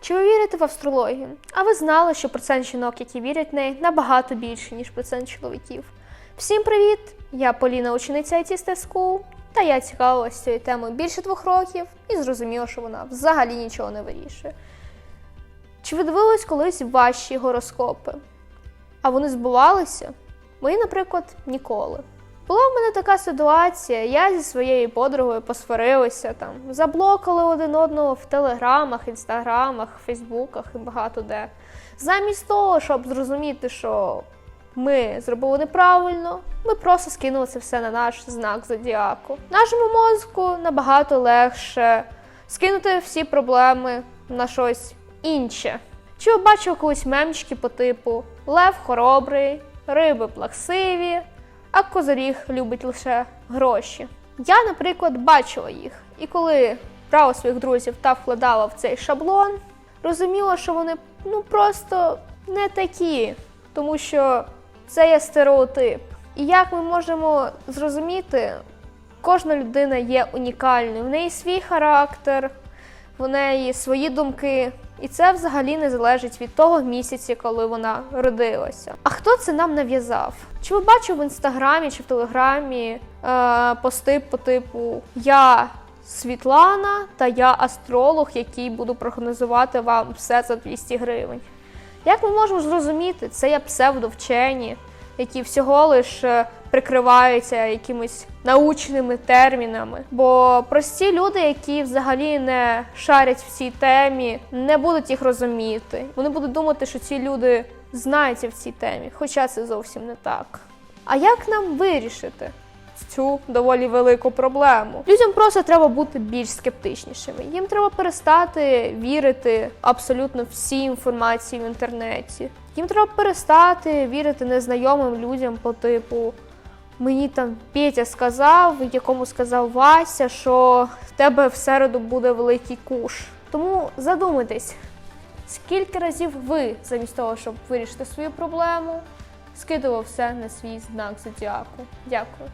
Чи ви вірите в астрологію? А ви знали, що процент жінок, які вірять в неї, набагато більше, ніж процент чоловіків? Всім привіт! Я Поліна, учениця IT School, та я цікавилася цією темою більше двох років і зрозуміла, що вона взагалі нічого не вирішує. Чи ви дивились колись ваші гороскопи? А вони збувалися? Мої, наприклад, ніколи. Була в мене така ситуація, я зі своєю подругою посварилася там, заблокали один одного в телеграмах, інстаграмах, фейсбуках і багато де. Замість того, щоб зрозуміти, що ми зробили неправильно, ми просто скинули це все на наш знак зодіаку. Нашому мозку набагато легше скинути всі проблеми на щось інше. Чи ви бачили колись мемчики по типу Лев хоробрий, риби плаксиві, а козиріг любить лише гроші. Я, наприклад, бачила їх, і коли брала своїх друзів та вкладала в цей шаблон, розуміла, що вони ну просто не такі, тому що це є стереотип. І як ми можемо зрозуміти, кожна людина є унікальною. В неї свій характер, в неї свої думки. І це взагалі не залежить від того місяця, коли вона родилася. А хто це нам нав'язав? Чи ви бачив в інстаграмі чи в телеграмі е, пости по типу Я Світлана та я астролог, який буду прогнозувати вам все за 200 гривень? Як ми можемо зрозуміти, це є псевдовчені, які всього лише прикриваються якимись научними термінами. Бо прості люди, які взагалі не шарять в цій темі, не будуть їх розуміти. Вони будуть думати, що ці люди знаються в цій темі, хоча це зовсім не так. А як нам вирішити? Цю доволі велику проблему. Людям просто треба бути більш скептичнішими. Їм треба перестати вірити абсолютно всій інформації в інтернеті. Їм треба перестати вірити незнайомим людям по типу мені там Петя сказав, якому сказав Вася, що в тебе в середу буде великий куш. Тому задумайтесь, скільки разів ви, замість того, щоб вирішити свою проблему, скидував все на свій знак зодіаку. Дякую.